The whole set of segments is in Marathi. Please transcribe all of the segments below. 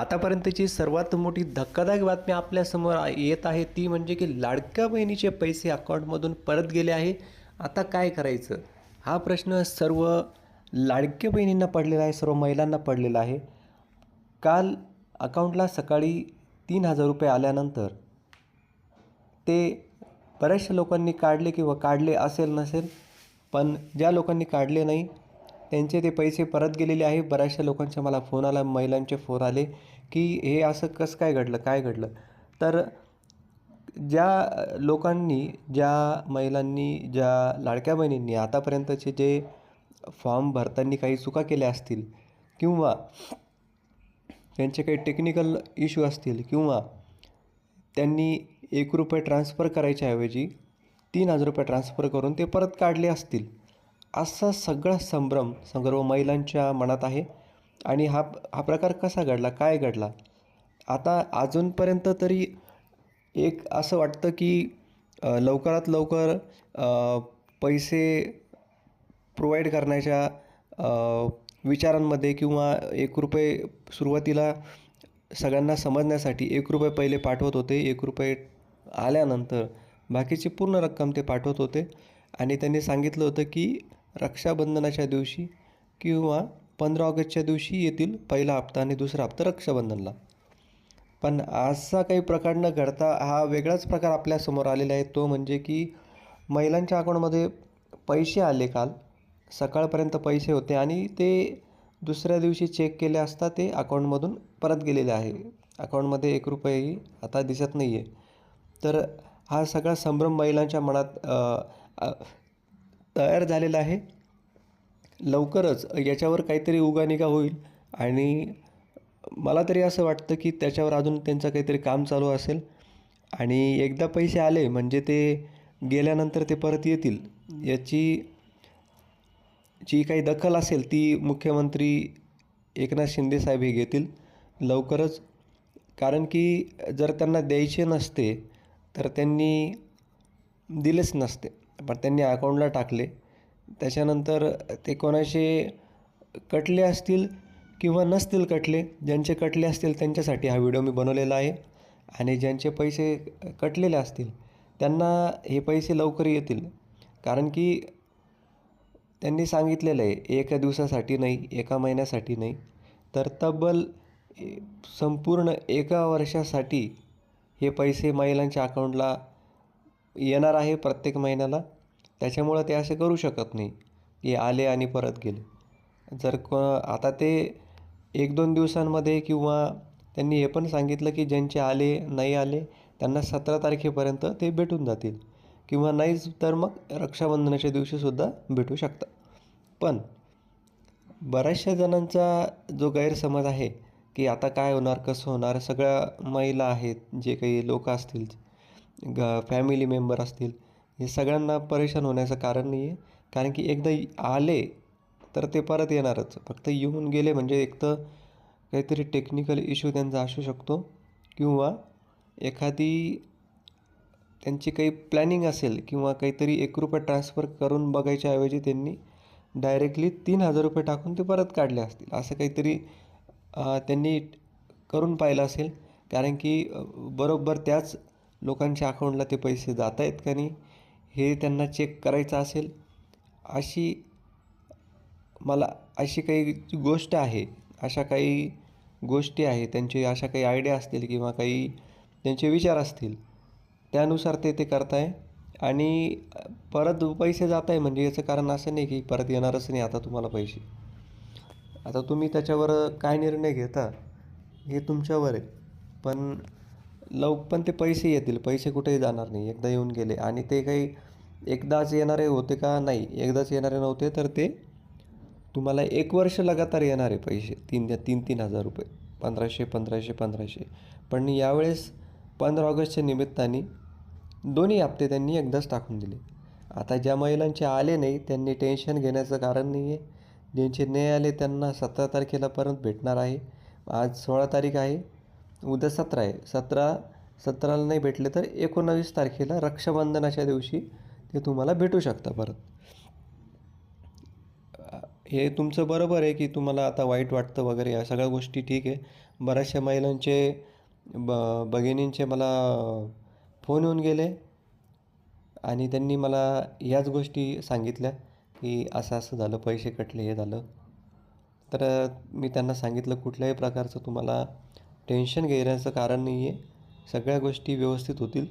आतापर्यंतची सर्वात मोठी धक्कादायक बातमी आपल्यासमोर येत आहे ती म्हणजे की लाडक्या बहिणीचे पैसे अकाउंटमधून परत गेले आहे. आता काय करायचं? हा प्रश्न सर्व लाडक्या बहिणींना पडलेला आहे सर्व महिलांना पडलेला आहे. काल अकाउंटला सकाळी तीन हजार रुपये आल्यानंतर ते बऱ्याचशा लोकांनी काढले किंवा काढले असेल नसेल पण ज्या लोकांनी काढले नाही त्यांचे ते पैसे परत गेलेले आहे. बऱ्याचशा लोकांचे मला फोन आला महिलांचे फोन आले की हे असं कसं काय घडलं काय घडलं? तर ज्या लोकांनी ज्या महिलांनी ज्या लाडक्या बहिणींनी आतापर्यंतचे जे फॉर्म भरताना काही चुका केल्या असतील किंवा त्यांचे काही टेक्निकल इश्यू असतील किंवा त्यांनी एक रुपये ट्रान्स्फर करायच्याऐवजी तीन हजार रुपये ट्रान्स्फर करून ते परत काढले असतील असा सगळा संभ्रम सर्व महिलांच्या मनात आहे. आणि हा हा प्रकार कसा घडला? काय घडला? आता अजूनपर्यंत तरी एक असं वाटतं की लवकरात लवकर पैसे प्रोव्हाइड करण्याच्या विचारांमध्ये किंवा एक रुपये सुरुवातीला सगळ्यांना समजण्यासाठी एक रुपये पहिले पाठवत होते एक रुपये आल्यानंतर बाकीची पूर्ण रक्कम ते पाठवत होते. आणि त्यांनी सांगितलं होतं की रक्षाबंधनाच्या दिवशी किंवा पंधरा ऑगस्टच्या दिवशी येतील पहिला हप्ता आणि दुसरा हप्ता रक्षाबंधनला. पण असा काही प्रकार न घडता हा वेगळाच प्रकार आपल्यासमोर आलेला आहे. तो म्हणजे की महिलांच्या अकाउंटमध्ये पैसे आले काल. सकाळपर्यंत पैसे होते आणि ते दुसऱ्या दिवशी चेक केले असता ते अकाउंटमधून परत गेलेले आहे. अकाउंटमध्ये एक रुपयेही आता दिसत नाही आहे तर हा सगळा संभ्रम महिलांच्या मनात तयार झालेला आहे. लवकरच याच्यावर काहीतरी उगानिगा होईल. आणि मला तरी असं वाटतं की त्याच्यावर अजून त्यांचं काहीतरी काम चालू असेल. आणि एकदा पैसे आले म्हणजे ते गेल्यानंतर ते परत येतील. याची जी काही दखल असेल ती मुख्यमंत्री एकनाथ शिंदे साहेब हे घेतील. लवकरच कारण की जर त्यांना द्यायचे नसते तर त्यांनी दिलेच नसते. पण त्यांनी अकाउंटला टाकले. त्याच्यानंतर ते कोणाचे कटले असतील किंवा नसतील कटले ज्यांचे कटले असतील त्यांच्यासाठी हा व्हिडिओ मी बनवलेला आहे. आणि ज्यांचे पैसे कटलेले असतील त्यांना हे पैसे लवकर येतील. कारण की त्यांनी सांगितलेलं आहे एका दिवसासाठी नाही एका महिन्यासाठी नाही. तर तब्बल संपूर्ण एका वर्षासाठी हे पैसे महिलांच्या अकाउंटला येणार आहे प्रत्येक महिन्याला. त्याच्यामुळं ते असे करू शकत नाही. की आले आणि परत गेले. जर को आता ते एक दोन दिवसांमध्ये किंवा त्यांनी हे पण सांगितलं की ज्यांचे आले नाही आले त्यांना सतरा तारखेपर्यंत ते भेटून जातील. किंवा नाहीच तर मग रक्षाबंधनाच्या दिवशीसुद्धा भेटू शकतात पण बऱ्याचशा जणांचा जो गैरसमज आहे की आता काय होणार कसं होणार सगळ्या महिला आहेत जे काही लोक असतील ग फॅमिली मेंबर असतील हे सगळ्यांना परेशान होण्याचं कारण नाही आहे कारण की एकदा आले तर ते परत येणारच. फक्त येऊन गेले म्हणजे एक तर काहीतरी टेक्निकल इश्यू त्यांचा असू शकतो. किंवा एखादी त्यांची काही प्लॅनिंग असेल किंवा काहीतरी एक रुपये ट्रान्सफर करून बघायच्या ऐवजी त्यांनी डायरेक्टली तीन हजार रुपये टाकून ते परत काढले असतील. असं काहीतरी त्यांनी करून पाहिलं असेल. कारण की बरोबर त्याच लोकांच्या अकाउंटला ते पैसे जात आहेत का नाही हे त्यांना चेक करायचं असेल अशी मला अशी काही गोष्ट आहे अशा काही गोष्टी आहे त्यांचे अशा काही आयडिया असतील किंवा काही त्यांचे विचार असतील त्यानुसार ते ते करताय. आणि परत पैसे जात आहे म्हणजे याचं कारण असं नाही की परत येणारच नाही आता तुम्हाला पैसे. आता तुम्ही त्याच्यावर काय निर्णय घेता हे तुमच्यावर आहे. पण लव पण ते पैसे येतील. पैसे कुठेही जाणार नाही. एकदा येऊन गेले. आणि ते काही एकदाच येणारे होते का? नाही. एकदाच येणारे नव्हते तर ते तुम्हाला एक वर्ष लगातार येणारे पैसे. तीन तीन तीन हजार रुपये. पंधराशे पंधराशे पंधराशे. पण यावेळेस पंधरा ऑगस्टच्या निमित्ताने दोन्ही हप्ते त्यांनी एकदाच टाकून दिले. आता ज्या महिलांचे आले नाही त्यांनी टेन्शन घेण्याचं कारण नाही आहे ज्यांचे नाही आले त्यांना सतरा तारखेला परत भेटणार आहे. आज सोळा तारीख आहे. उद्या सतरा आहे. सतरा सतराला नाही भेटले तर एकोणावीस तारखेला रक्षाबंधनाच्या दिवशी ते तुम्हाला भेटू शकता परत. हे तुमचं बरोबर आहे की तुम्हाला आता वाईट वाटतं वगैरे या सगळ्या गोष्टी ठीक आहे. बऱ्याचशा महिलांचे ब भगिनींचे मला फोन येऊन गेले आणि त्यांनी मला याच गोष्टी सांगितल्या की असं असं झालं पैसे कटले हे झालं. तर मी त्यांना सांगितलं कुठल्याही प्रकारचं तुम्हाला टेन्शन घेण्याचं कारण नाही आहे. सगळ्या गोष्टी व्यवस्थित होतील.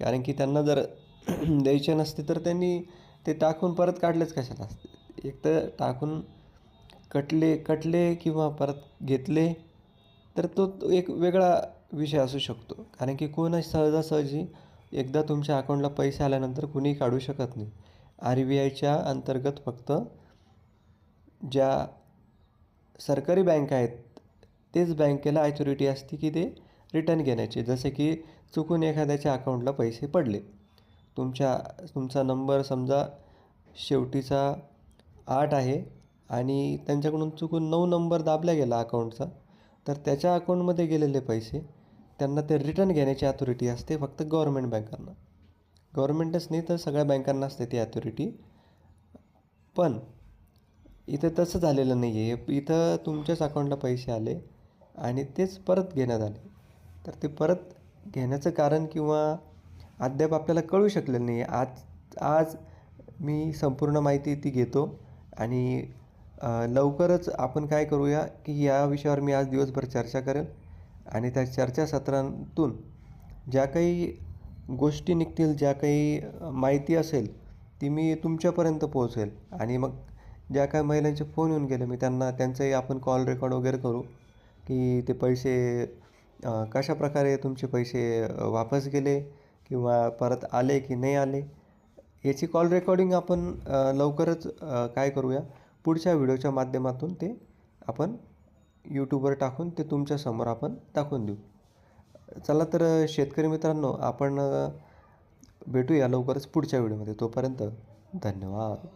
कारण की त्यांना जर द्यायचे नसते तर त्यांनी ते टाकून परत काढलेच कशाला? असते एक तर टाकून कटले कटले किंवा परत घेतले तर तो तो एक वेगळा विषय असू शकतो. कारण की कोण सहजासहजी एकदा तुमच्या अकाउंटला पैसे आल्यानंतर कुणीही काढू शकत नाही. आर बी आयच्या अंतर्गत फक्त ज्या सरकारी बँक आहेत तेच बँकेला ॲथॉरिटी असते की ते रिटर्न घेण्याची. जसे की चुकून एखाद्याच्या अकाउंटला पैसे पडले. तुमच्या तुमचा नंबर समजा शेवटीचा आठ आहे आणि त्यांच्याकडून चुकून नऊ नंबर दाबला गेला अकाउंटचा तर त्याच्या अकाउंटमध्ये गेलेले पैसे त्यांना ते रिटर्न घेण्याची ॲथॉरिटी असते फक्त गव्हर्मेंट बँकांना. गव्हर्मेंटच नाही तर सगळ्या बँकांना असते ती ॲथॉरिटी पण इथं तसं झालेलं नाही आहे इथं तुमच्याच अकाउंटला पैसे आले आणि तेच परत घेण्यात आले. तर ते परत घेण्याचं कारण किंवा अद्याप आपल्याला कळू शकलेलं नाही. आज आज मी संपूर्ण माहिती ती घेतो आणि लवकरच आपण काय करूया की या विषयावर मी आज दिवसभर चर्चा करेन आणि त्या चर्चासत्रांतून ज्या काही गोष्टी निघतील ज्या काही माहिती असेल ती मी तुमच्यापर्यंत पोहोचेल आणि मग ज्या काही महिलांचे फोन येऊन गेले मी त्यांना त्यांचंही आपण कॉल रेकॉर्ड वगैरे करू. की ते पैसे कशाप्रकारे तुमचे पैसे वापस गेले किंवा परत आले की नाही आले याची कॉल रेकॉर्डिंग आपण लवकरच काय करूया? पुढच्या व्हिडिओच्या माध्यमातून ते आपण यूट्यूबवर टाकून ते तुमच्यासमोर आपण दाखवून देऊ. चला तर शेतकरी मित्रांनो आपण भेटूया लवकरच पुढच्या व्हिडिओमध्ये. तोपर्यंत धन्यवाद.